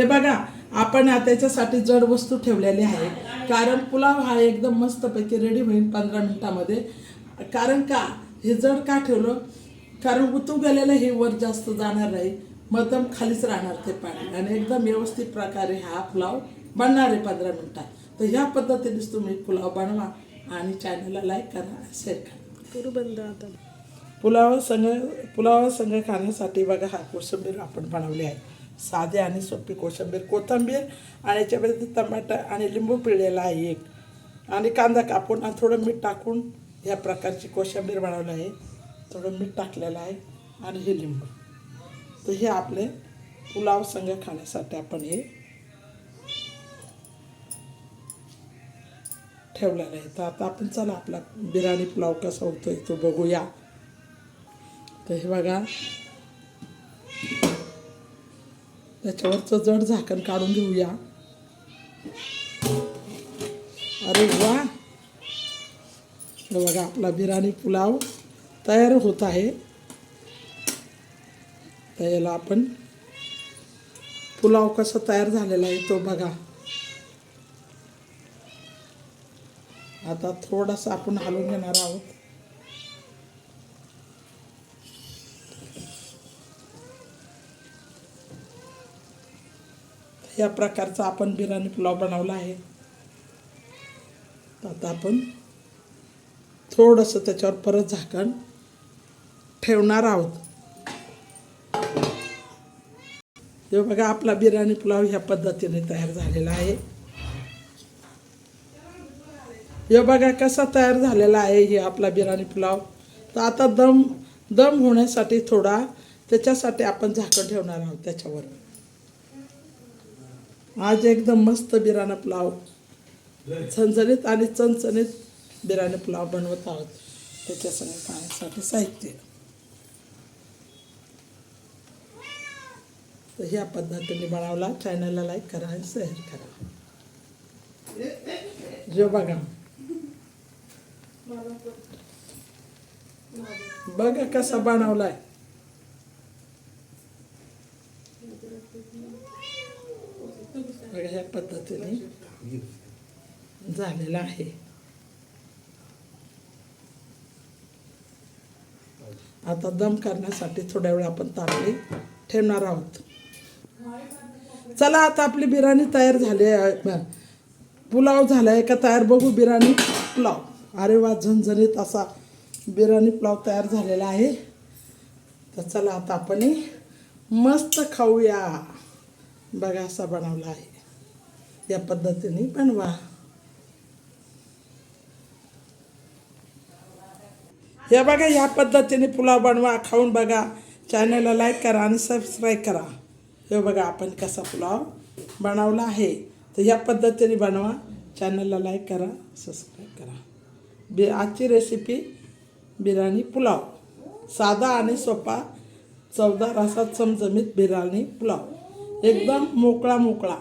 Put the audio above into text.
हे बघा आपण आता त्याच्यासाठी जड वस्तू ठेवलेली आहे कारण पुलाव हा एकदम मस्तपैकी रेडी होईल पंधरा मिनिटामध्ये. कारण का? हे जड का ठेवलं? कारण उतू गेलेलं हे वर जास्त जाणार नाही. मध्यम खालीच राहणार ते पाणी. आणि एकदम व्यवस्थित प्रकारे हा पुलाव बनणार आहे पंधरा मिनिटात. तर ह्या पद्धतीनेच तुम्ही पुलाव बनवा आणि चॅनलला लाईक करा शेअर करा. करू बंद आता. पुलाव संग पुलाव संग खाण्यासाठी बघा हा कोशिंबीर आपण बनवली आहे. साधे आणि सोपी कोशिंबीर कोथिंबीर आणि याच्यामध्ये टमाटर आणि लिंबू पिळलेला आहे एक. आणि कांदा कापून आणि थोडं मीठ टाकून ह्या प्रकारची कोशिंबीर बनवलं आहे. थोडं मीठ टाकलेलं आहे आणि हे लिंबू. तर हे आपले पुलाव संग खाण्यासाठी आपण हे ठेवलेलं आहे. तर आता आपण चला आपला बिर्याणी पुलाव कसा होतोय तो बघूया. तर हे बघा. त्याच्यावरचं जड झाकण काढून घेऊया. अरे वा! बघा आपला बिर्याणी पुलाव तयार होत आहे. तर याला आपण पुलाव कसा तयार झालेला आहे तो बघा. आता थोडासा आपण हलवून घेणार आहोत. या प्रकारचा आपण बिर्याणी पुलाव बनवला आहे. आता आपण थोडंसं त्याच्यावर परत झाकण ठेवणार आहोत. हे बघा आपला बिर्याणी पुलाव ह्या पद्धतीने तयार झालेला आहे. हे बघा कसा तयार झालेला आहे हे आपला बिर्याणी पुलाव. तर आता दम दम होण्यासाठी थोडा त्याच्यासाठी आपण झाकण ठेवणार आहोत त्याच्यावर. आज एकदम मस्त बिर्याणी पुलाव. चणचणीत आणि चणचणीत बिराणे पुलाव बनवत आहोत. त्याच्यासंग खाण्यासाठी साहित्य. तर ह्या पद्धतीने बनवला. चॅनलला लाईक करा आणि शेअर करा. जो बघा. बघा कसा बनवलाय. वेगळ्या ह्या पद्धतीने झालेला आहे. आता दम करण्यासाठी थोड्या वेळ आपण तापली ठेवणार आहोत. चला आता आपली बिर्याणी तयार झाली आहे. पुलाव झाला आहे का तयार? बघू बिर्याणी पुलाव. अरे वा झणझणीत असा बिर्याणी पुलाव तयार झालेला आहे. तर चला आता आपण मस्त खाऊया. बघा असा बनवला आहे या पद्धतीने बनवा. हे बघा या पद्धतीने पुलाव बनवा खाऊन बघा. चॅनलला लाईक करा आणि सबस्क्राईब करा. हे बघा आपण कसा पुलाव बनवला आहे. तर या पद्धतीने बनवा. चॅनलला लाईक करा सबस्क्राईब करा. बि आजची रेसिपी बिर्याणी पुलाव. साधा आणि सोपा चवदार असा चमचमीत बिर्याणी पुलाव. एकदम मोकळा मोकळा.